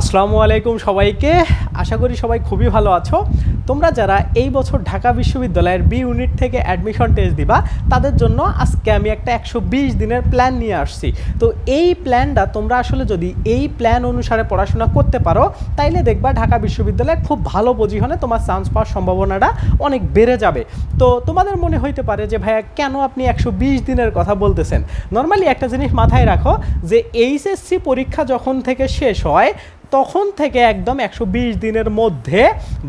আসসালামু আলাইকুম সবাইকে। আশা করি সবাই খুবই ভালো আছো। তোমরা যারা এই বছর ঢাকা বিশ্ববিদ্যালয়ের বি ইউনিট থেকে অ্যাডমিশন টেস্ট দিবা, তাদের জন্য আজকে আমি একটা একশো বিশ দিনের প্ল্যান নিয়ে আসছি। তো এই প্ল্যানটা তোমরা আসলে যদি এই প্ল্যান অনুসারে পড়াশোনা করতে পারো, তাইলে দেখবা ঢাকা বিশ্ববিদ্যালয়ে খুব ভালো পজিশনে তোমার চান্স পাওয়ার সম্ভাবনাটা অনেক বেড়ে যাবে। তো তোমাদের মনে হইতে পারে যে, ভাইয়া, কেন আপনি একশো বিশ দিনের কথা বলতেছেন? নর্মালি একটা জিনিস মাথায় রাখো যে, এইচএসসি পরীক্ষা যখন থেকে শেষ হয় তখন থেকে একদম একশো বিশ দিনের মধ্যে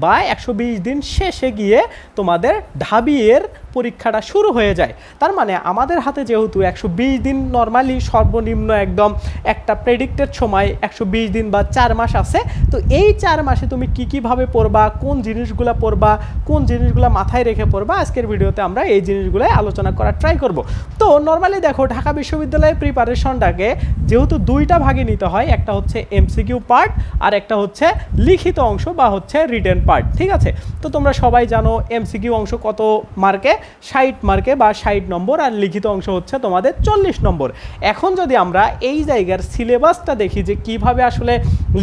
বা একশো বিশ দিন শেষে গিয়ে তোমাদের ঢাবিয়ের পরীক্ষাটা শুরু হয়ে যায়। তার মানে আমাদের হাতে যেহেতু একশো বিশ দিন নর্মালি সর্বনিম্ন একদম একটা প্রেডিক্টেড সময় একশো বিশ দিন বা চার মাস আছে, তো এই চার মাসে তুমি কী কীভাবে পড়বা, কোন জিনিসগুলো পড়বা, কোন জিনিসগুলো মাথায় রেখে পড়বা, আজকের ভিডিওতে আমরা এই জিনিসগুলো আলোচনা করার ট্রাই করব। তো নর্মালি দেখো, ঢাকা বিশ্ববিদ্যালয়ের প্রিপারেশনটাকে যেহেতু দুইটা ভাগে নিতে হয়, একটা হচ্ছে এমসিকিউ পার্ট আর একটা হচ্ছে লিখিত অংশ বা হচ্ছে রিটেন পার্ট ঠিক আছে? তো তোমরা সবাই জানো এমসিকিউ অংশ কত মার্কে? ষাট মার্কে বা ষাট নম্বর, আর লিখিত অংশ হচ্ছে তোমাদের চল্লিশ নম্বর। এখন যদি আমরা এই জায়গার সিলেবাসটা দেখি যে কীভাবে আসলে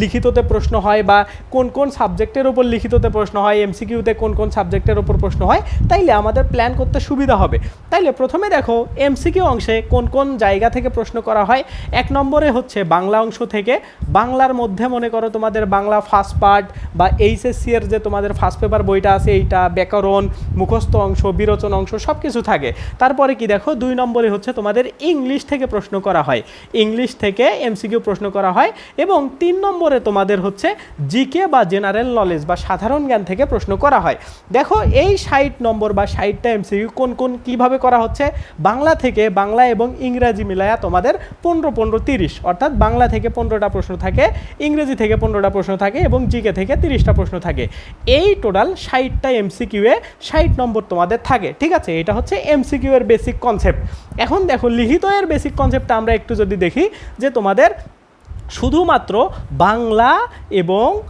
লিখিততে প্রশ্ন হয় বা কোন কোন সাবজেক্টের উপর লিখিততে প্রশ্ন হয় এমসিকিউতে কোন কোন সাবজেক্টের উপর প্রশ্ন হয়, তাইলে আমাদের প্ল্যান করতে সুবিধা হবে। তাইলে প্রথমে দেখো এমসিকিউ অংশে কোন কোন জায়গা থেকে প্রশ্ন করা হয়? এক নম্বরে হচ্ছে বাংলা অংশ থেকে বাংলার মধ্যে মনে করো তোমাদের বাংলা ফার্স্ট পার্ট বা এইচএসসি এর যে তোমাদের ফার্স্ট পেপার বইটা আছে, এইটা ব্যাকরণ, মুখস্থ অংশ, বিরোচন অংশ সব কিছু থাকে। তারপরে কি দেখো? দুই নম্বরে হচ্ছে তোমাদের ইংলিশ থেকে প্রশ্ন করা হয়। ইংলিশ থেকে এমসিকিউ প্রশ্ন করা হয় এবং তিন নম্বরে তোমাদের হচ্ছে জিকে বা জেনারেল নলেজ বা সাধারণ জ্ঞান থেকে প্রশ্ন করা হয়। দেখো, এই ষাট নম্বর বা ষাটটা এমসিকিউ কোন কোন কীভাবে করা হচ্ছে? বাংলা থেকে বাংলা এবং ইংরাজি মিলায়া তোমাদের পনেরো পনেরো, তিরিশ। অর্থাৎ বাংলা থেকে পনেরোটা প্রশ্ন থাকে, ইংরেজি থেকে পনেরোটা প্রশ্ন থাকে এবং জিকে থেকে তিরিশটা প্রশ্ন থাকে। এই টোটাল ষাটটা এমসিকিউ এ ষাট নম্বর তোমাদের থাকে, ঠিক আছে? এটা হচ্ছে এমসিকিউ এর বেসিক কনসেপ্ট এখন দেখো, লিখিত এর বেসিক কনসেপ্টটা আমরা একটু যদি দেখি, যে তোমাদের শুধুমাত্র বাংলা এবং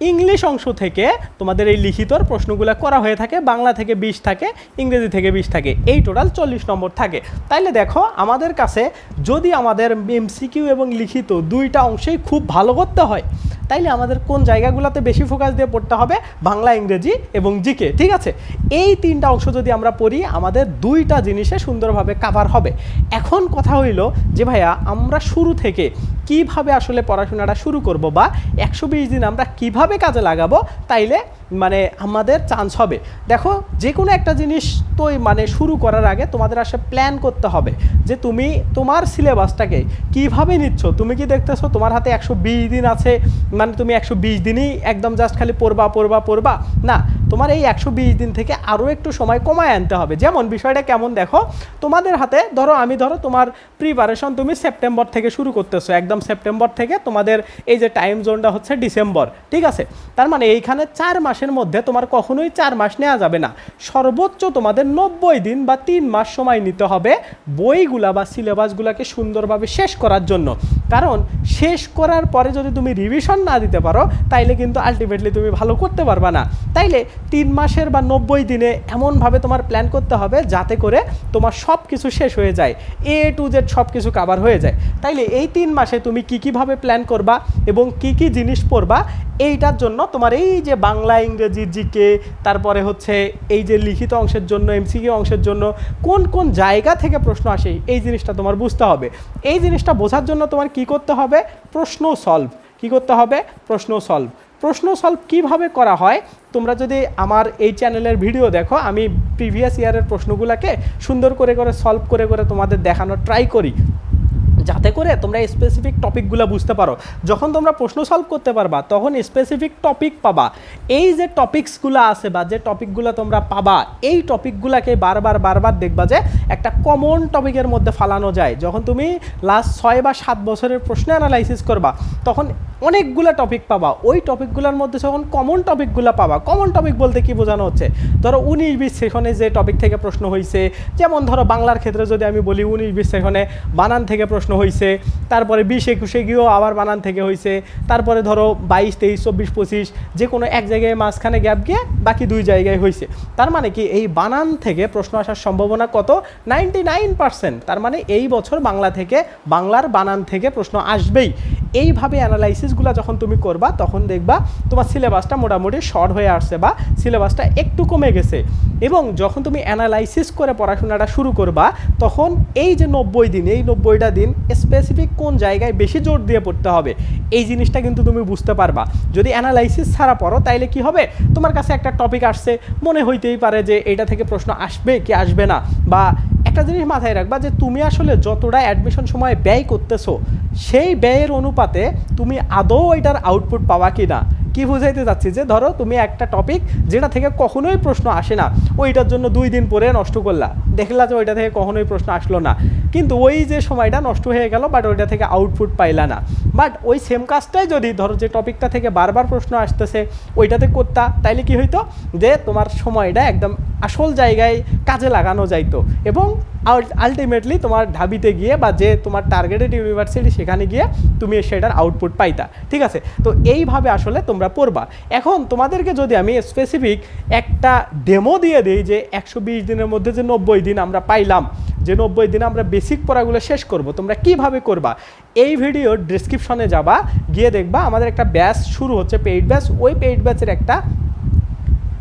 ইংলিশ অংশ থেকে তোমাদের এই লিখিতর প্রশ্নগুলো করা হয়ে থাকে, বাংলা থেকে বিশ থাকে, ইংরেজি থেকে বিশ থাকে, এই টোটাল চল্লিশ নম্বর থাকে। তাইলে দেখো, আমাদের কাছে যদি আমাদের এমসিকিউ এবং লিখিত দুইটা অংশেই খুব ভালো করতে হয়, তাইলে আমাদের কোন জায়গাগুলোতে বেশি ফোকাস দিয়ে পড়তে হবে? বাংলা, ইংরেজি এবং জিকে ঠিক আছে? এই তিনটা অংশ যদি আমরা পড়ি, আমাদের দুইটা জিনিসে সুন্দরভাবে কাভার হবে। এখন কথা হইল যে ভাইয়া, আমরা শুরু থেকে কীভাবে আসলে পড়াশোনাটা শুরু করব বা একশো বিশ দিন আমরা কীভাবে কাজে লাগাবো তাইলে মানে আমাদের চান্স হবে। দেখো যে কোনো একটা জিনিস তো মানে শুরু করার আগে তোমাদের আসলে প্ল্যান করতে হবে যে তুমি তোমার সিলেবাসটাকে কীভাবে নিচ্ছ। তুমি কি দেখতেছো তোমার হাতে একশো বিশ দিন আছে মানে তুমি একশো বিশ দিনই একদম জাস্ট খালি পড়বা পড়বা পড়বা? না তোমার এই একশো বিশ দিন থেকে আরও একটু সময় কমায় আনতে হবে। যেমন বিষয়টা কেমন দেখো, তোমাদের হাতে ধরো, আমি ধরো তোমার প্রিপারেশন তুমি সেপ্টেম্বর থেকে শুরু করতেছো, একদম সেপ্টেম্বর থেকে তোমাদের এই যে টাইম জোনটা হচ্ছে ডিসেম্বর ঠিক আছে? তার মানে এইখানে চার মাসের মধ্যে তোমার কখনোই চার মাস নেওয়া যাবে না। সর্বোচ্চ তোমাদের নব্বই দিন বা তিন মাস সময় নিতে হবে বইগুলা বা সিলেবাসগুলোকে সুন্দরভাবে শেষ করার জন্য। কারণ শেষ করার পরে যদি তুমি রিভিশন না দিতে পারো, তাইলে কিন্তু আলটিমেটলি তুমি ভালো করতে পারবা না। তাইলে তিন মাসের বা নব্বই দিনে এমনভাবে তোমার প্ল্যান করতে হবে যাতে করে তোমার সব কিছু শেষ হয়ে যায়। এ টু জেড সব কিছু কাভার হয়ে যায়। তাইলে এই তিন মাসে তুমি কী কীভাবে প্ল্যান করবা এবং কি কি জিনিস পড়বা, এইটার জন্য তোমার এই যে বাংলা, ইংরেজি জিকে তারপরে হচ্ছে এই যে লিখিত অংশের জন্য এমসিকিউ অংশের জন্য কোন কোন জায়গা থেকে প্রশ্ন আসে, এই জিনিসটা তোমার বুঝতে হবে। এই জিনিসটা বোঝার জন্য তোমার কি করতে হবে? প্রশ্ন সলভ কি করতে হবে? প্রশ্ন সলভ প্রশ্ন সলভ কীভাবে করা হয়, তোমরা যদি আমার এই চ্যানেলের ভিডিও দেখো, আমি প্রিভিয়াস ইয়ারের প্রশ্নগুলোকে সুন্দর করে করে সলভ করে করে তোমাদের দেখানোর ট্রাই করি। যাতে করে তোমরা স্পেসিফিক টপিকগুলো বুঝতে পারো। যখন তোমরা প্রশ্ন সলভ করতে পারবা, তখন স্পেসিফিক টপিক পাবা। এই যে টপিকসগুলো আছে বা যে টপিকগুলো তোমরা পাবা, এই টপিকগুলোকে বারবার বারবার দেখবা যে একটা কমন টপিকের মধ্যে ফালানো যায়। যখন তুমি লাস্ট ছয় বা সাত বছরের প্রশ্ন অ্যানালাইসিস করবা, তখন অনেকগুলো টপিক পাবা। ওই টপিকগুলোর মধ্যে যখন কমন টপিকগুলো পাবা কমন টপিক বলতে কি বোঝানো হচ্ছে? ধরো উনিশ বিশ সেশনে যে টপিক থেকে প্রশ্ন হয়েছে যেমন ধরো বাংলার ক্ষেত্রে যদি আমি বলি উনিশ বিশ সেশনে বানান থেকে প্রশ্ন হয়েছে তারপরে বিশ একুশে গিয়েও আবার বানান থেকে হয়েছে তারপরে ধরো বাইশ, তেইশ, চব্বিশ, পঁচিশ যে কোনো এক জায়গায় মাঝখানে গ্যাপ গিয়ে বাকি দুই জায়গায় হয়েছে তার মানে কি এই বানান থেকে প্রশ্ন আসার সম্ভাবনা কত? Ninety nine percent. তার মানে এই বছর বাংলা থেকে বাংলার বানান থেকে প্রশ্ন আসবেই। এইভাবে অ্যানালাইসিসগুলো যখন তুমি করবা, তখন দেখবা তোমার সিলেবাসটা মোটামুটি শর্ট হয়ে আসছে বা সিলেবাসটা একটু কমে গেছে। এবং যখন তুমি অ্যানালাইসিস করে পড়াশোনাটা শুরু করবা, তখন এই যে নব্বই দিন, এই নব্বইটা দিন স্পেসিফিক কোন জায়গায় বেশি জোর দিয়ে পড়তে হবে, এই জিনিসটা কিন্তু তুমি বুঝতে পারবা। যদি অ্যানালাইসিস ছাড়া পড়ো, তাইলে কি হবে? তোমার কাছে একটা টপিক আসছে, মনে হইতেই পারে যে এটা থেকে প্রশ্ন আসবে কি আসবে না, বা একটা জিনিস মাথায় রাখবা যে তুমি আসলে যতটা অ্যাডমিশন সময় ব্যয় করতেছো, সেই ব্যয়ের অনুপাতে তুমি আদৌ এটার আউটপুট পাওয়া কি না কি বুঝাইতে চাচ্ছি যে ধরো তুমি একটা টপিক যেটা থেকে কখনোই প্রশ্ন আসে না, ওইটার জন্য দুই দিন পরে নষ্ট করলা। দেখলা যে ওইটা থেকে কখনোই প্রশ্ন আসলো না। কিন্তু ওই যে সময়টা নষ্ট হয়ে গেল বাট ওইটা থেকে আউটপুট পাইলা না। বাট ওই সেম কাজটাই যদি ধরো যে টপিকটা থেকে বারবার প্রশ্ন আসতেছে, ওইটাতে করতা, তাইলে কি হইতো? যে তোমার সময়টা একদম আসল জায়গায় কাজে লাগানো যাইতো এবং আলটিমেটলি তোমার ঢাবিতে গিয়ে বা যে তোমার টার্গেটেড ইউনিভার্সিটি সেখানে গিয়ে তুমি সেটার আউটপুট পাইতা, ঠিক আছে? তো এইভাবে আসলে তোমরা পড়বা। এখন তোমাদেরকে যদি আমি স্পেসিফিক একটা ডেমো দিয়ে দিই যে একশো বিশ দিনের মধ্যে যে নব্বই দিন আমরা পাইলাম, যে নব্বই দিনে আমরা বেসিক পড়াগুলো শেষ করব, তোমরা কীভাবে করবা? এই ভিডিওর ডিসক্রিপশনে যাবা, গিয়ে দেখবা আমাদের একটা ব্যাচ শুরু হচ্ছে পেইড ব্যাচ ওই পেইড ব্যাচের একটা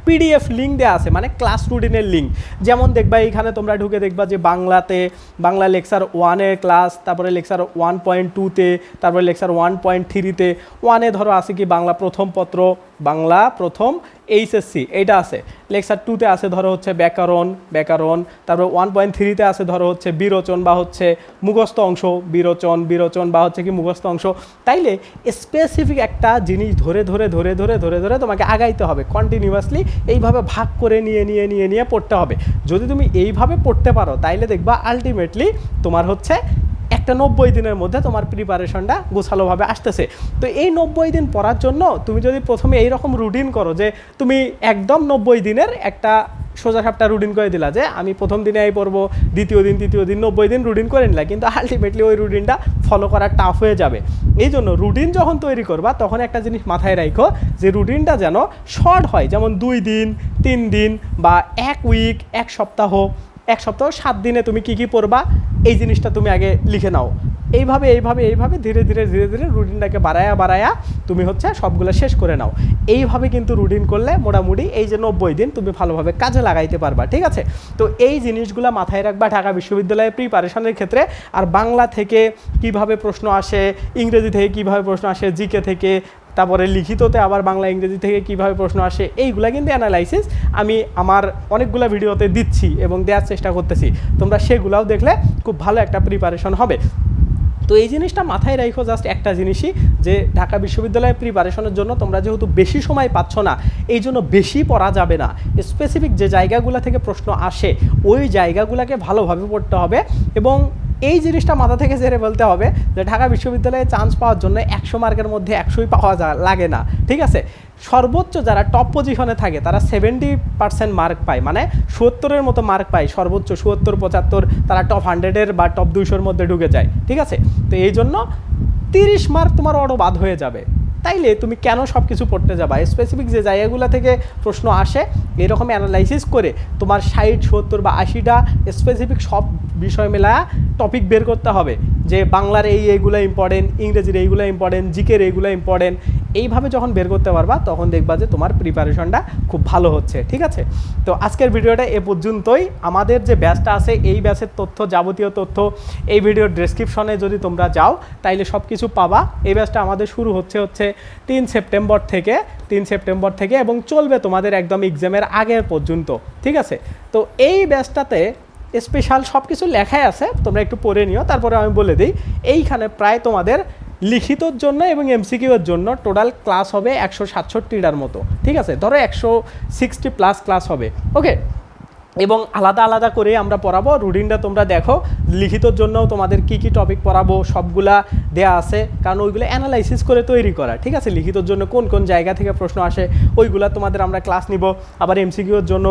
পিডিএফ লিঙ্ক দেওয়া আছে মানে ক্লাস রুটিনের লিঙ্ক যেমন দেখবা এইখানে তোমরা ঢুকে দেখবা যে বাংলাতে, বাংলা লেকচার ওয়ানের ক্লাস তারপরে লেকচার ওয়ান পয়েন্ট টুতে তারপরে লেকচার ওয়ান পয়েন্ট থ্রিতে ওয়ানে ধরো আছে কি বাংলা প্রথম পত্র, বাংলা প্রথম এইচএসসি এইটা আছে। লেকচার টুতে আছে ধরো হচ্ছে ব্যাকরণ ব্যাকরণ, তারপর ওয়ান পয়েন্ট থ্রিতে আছে ধরো হচ্ছে বিরোচন বা হচ্ছে মুখস্থ অংশ, বিরোচন বিরোচন বা হচ্ছে কি মুখস্থ অংশ। তাইলে স্পেসিফিক একটা জিনিস ধরে ধরে ধরে ধরে ধরে ধরে তোমাকে আগাইতে হবে কন্টিনিউয়াসলি এইভাবে ভাগ করে নিয়ে নিয়ে নিয়ে নিয়ে পড়তে হবে। যদি তুমি এইভাবে পড়তে পারো, তাইলে দেখবা আলটিমেটলি তোমার হচ্ছে একটা নব্বই দিনের মধ্যে তোমার প্রিপারেশনটা গোছালোভাবে আসতেছে। তো এই নব্বই দিন পড়ার জন্য তুমি যদি প্রথমে এইরকম রুটিন করো যে তুমি একদম নব্বই দিনের একটা সোজা সাপটা রুটিন করে দিলা যে, আমি প্রথম দিনে এই পড়ব, দ্বিতীয় দিন, তৃতীয় দিন নব্বই দিন রুটিন করে নিলা, কিন্তু আলটিমেটলি ওই রুটিনটা ফলো করা টাফ হয়ে যাবে। এই জন্য রুটিন যখন তৈরি করবা, তখন একটা জিনিস মাথায় রাখো যে রুটিনটা যেন শর্ট হয়। যেমন দুই দিন, তিন দিন বা এক উইক এক সপ্তাহ এক সপ্তাহ, সাত দিনে তুমি কি কি পড়বা, এই জিনিসটা তুমি আগে লিখে নাও। এইভাবে এইভাবে এইভাবে ধীরে ধীরে ধীরে ধীরে রুটিনটাকে বাড়ায়া বাড়ায়া তুমি হচ্ছে সবগুলো শেষ করে নাও। এইভাবে কিন্তু রুটিন করলে মোটামুটি এই যে নব্বই দিন তুমি ভালোভাবে কাজে লাগাইতে পারবা, ঠিক আছে? তো এই জিনিসগুলো মাথায় রাখবা ঢাকা বিশ্ববিদ্যালয়ের প্রিপারেশনের ক্ষেত্রে। আর বাংলা থেকে কীভাবে প্রশ্ন আসে, ইংরেজি থেকে কীভাবে প্রশ্ন আসে, জিকে থেকে তারপরে লিখিততে আবার বাংলা, ইংরেজি থেকে কীভাবে প্রশ্ন আসে, এইগুলা কিন্তু অ্যানালাইসিস আমি আমার অনেকগুলো ভিডিওতে দিচ্ছি এবং দেওয়ার চেষ্টা করতেছি। তোমরা সেগুলাও দেখলে খুব ভালো একটা প্রিপারেশন হবে। তো এই জিনিসটা মাথায় রাখো জাস্ট একটা জিনিসই, যে ঢাকা বিশ্ববিদ্যালয়ের প্রিপারেশনের জন্য তোমরা যেহেতু বেশি সময় পাচ্ছ না, এই জন্য বেশি পড়া যাবে না। স্পেসিফিক যে জায়গাগুলো থেকে প্রশ্ন আসে, ওই জায়গাগুলোকে ভালোভাবে পড়তে হবে এবং এই জিনিসটা মাথা থেকে ছেড়ে বলতে হবে যে ঢাকা বিশ্ববিদ্যালয়ে চান্স পাওয়ার জন্য একশো মার্কের মধ্যে একশোই পাওয়া যা লাগে না, ঠিক আছে? সর্বোচ্চ যারা টপ পজিশনে থাকে, তারা সেভেন্টি পার্সেন্ট মার্ক পায় মানে সত্তরের মতো মার্ক পায়, সর্বোচ্চ সত্তর, পঁচাত্তর, তারা টপ হান্ড্রেডের বা টপ দুইশোর মধ্যে ঢুকে যায়, ঠিক আছে? তো এই জন্য তিরিশ মার্ক তোমার অটো বাদ হয়ে যাবে। তাইলে তুমি কেন সব কিছু পড়তে যাবা? স্পেসিফিক যে জায়গাগুলো থেকে প্রশ্ন আসে, এরকম অ্যানালাইসিস করে তোমার ষাট, সত্তর বা আশিটা স্পেসিফিক সব বিষয় মেলা টপিক বের করতে হবে। যে বাংলার এই এইগুলো ইম্পর্টেন্ট ইংরেজির এইগুলো ইম্পর্টেন্ট জিকের এইগুলো ইম্পর্টেন্ট এইভাবে যখন বের করতে পারবা, তখন দেখবা যে তোমার প্রিপারেশনটা খুব ভালো হচ্ছে, ঠিক আছে? তো আজকের ভিডিওটা এ পর্যন্তই। আমাদের যে ব্যাচটা আছে, এই ব্যাচের তথ্য, যাবতীয় তথ্য, এই ভিডিওর ডেসক্রিপশনে যদি তোমরা যাও, তাইলে সব কিছু পাবা। এই ব্যাচটা আমাদের শুরু হচ্ছে হচ্ছে তিন সেপ্টেম্বর থেকে, তিন সেপ্টেম্বর থেকে এবং চলবে তোমাদের একদম এক্সামের আগের পর্যন্ত, ঠিক আছে? তো এই ব্যাচটাতে স্পেশাল সব কিছু লেখাই আছে, তোমরা একটু পড়ে নিও। তারপরে আমি বলে দিই, এইখানে প্রায় তোমাদের লিখিতর জন্য এবং এমসিকিউর জন্য টোটাল ক্লাস হবে একশো সাতষট্টিটার মতো, ঠিক আছে? ধরো একশো সিক্সটি প্লাস ক্লাস হবে, ওকে? এবং আলাদা আলাদা করে আমরা পড়াবো, রুটিনটা তোমরা দেখো। লিখিতর জন্যও তোমাদের কি কি টপিক পড়াবো, সবগুলা দেয়া আছে। কারণ ওইগুলো অ্যানালাইসিস করে তৈরি করা, ঠিক আছে? লিখিতর জন্য কোন কোন জায়গা থেকে প্রশ্ন আসে, ওইগুলা তোমাদের আমরা ক্লাস নিব। আবার এমসিকিউর জন্য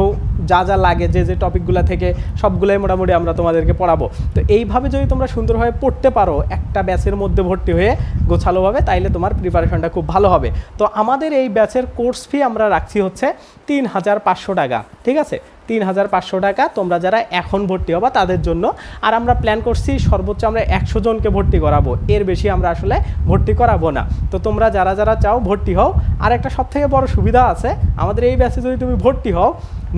যা যা লাগে, যে যে টপিকগুলো থেকে সবগুলোই মোটামুটি আমরা তোমাদেরকে পড়াবো। তো এইভাবে যদি তোমরা সুন্দরভাবে পড়তে পারো, একটা ব্যাচের মধ্যে ভর্তি হয়ে গোছালোভাবে, তাইলে তোমার প্রিপারেশনটা খুব ভালো হবে। তো আমাদের এই ব্যাচের কোর্স ফি আমরা রাখছি হচ্ছে তিন হাজার পাঁচশো টাকা, ঠিক আছে? তিন হাজার পাঁচশো টাকা তোমরা যারা এখন ভর্তি হবা, তাদের জন্য। আর আমরা প্ল্যান করছি সর্বোচ্চ আমরা একশো জনকে ভর্তি করাবো। এর বেশি আমরা আসলে ভর্তি করাবো না। তো তোমরা যারা যারা চাও ভর্তি হও। আর একটা সব থেকে বড় সুবিধা আছে, আমাদের এই ব্যাচে যদি তুমি ভর্তি হও,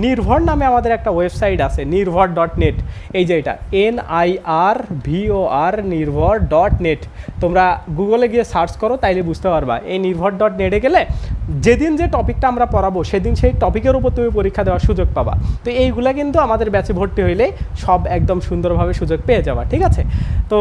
নির্ভর নামে আমাদের একটা ওয়েবসাইট আছে নির্ভর ডট নেট এই যে এটা এন আই আর ভিও আর নির্ভর ডট নেট তোমরা গুগলে গিয়ে সার্চ করো, তাইলে বুঝতে পারবা। এই নির্ভর ডট নেটে গেলে যেদিন যে টপিকটা আমরা পড়াবো, সেদিন সেই টপিকের উপর তুমি পরীক্ষা দেওয়ার সুযোগ পাবা। তো এইগুলা কিন্তু আমাদের ব্যাচে ভর্তি হইলেই সব একদম সুন্দরভাবে সুযোগ পেয়ে যাবা, ঠিক আছে? তো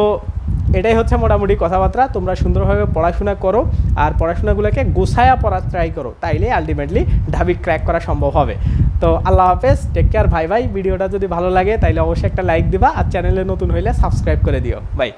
এটাই হচ্ছে মোটামুটি কথাবার্তা। তোমরা সুন্দরভাবে পড়াশোনা করো আর পড়াশোনাগুলোকে গোছায়া পড়ার ট্রাই করো, তাইলে আলটিমেটলি ঢাবি ক্র্যাক করা সম্ভব হবে। তো আল্লাহ হাফেজ টেক কেয়ার ভাই ভাই ভিডিওটা যদি ভালো লাগে, তাইলে অবশ্যই একটা লাইক দিবা আর চ্যানেলে নতুন হইলে সাবস্ক্রাইব করে দিও। বাই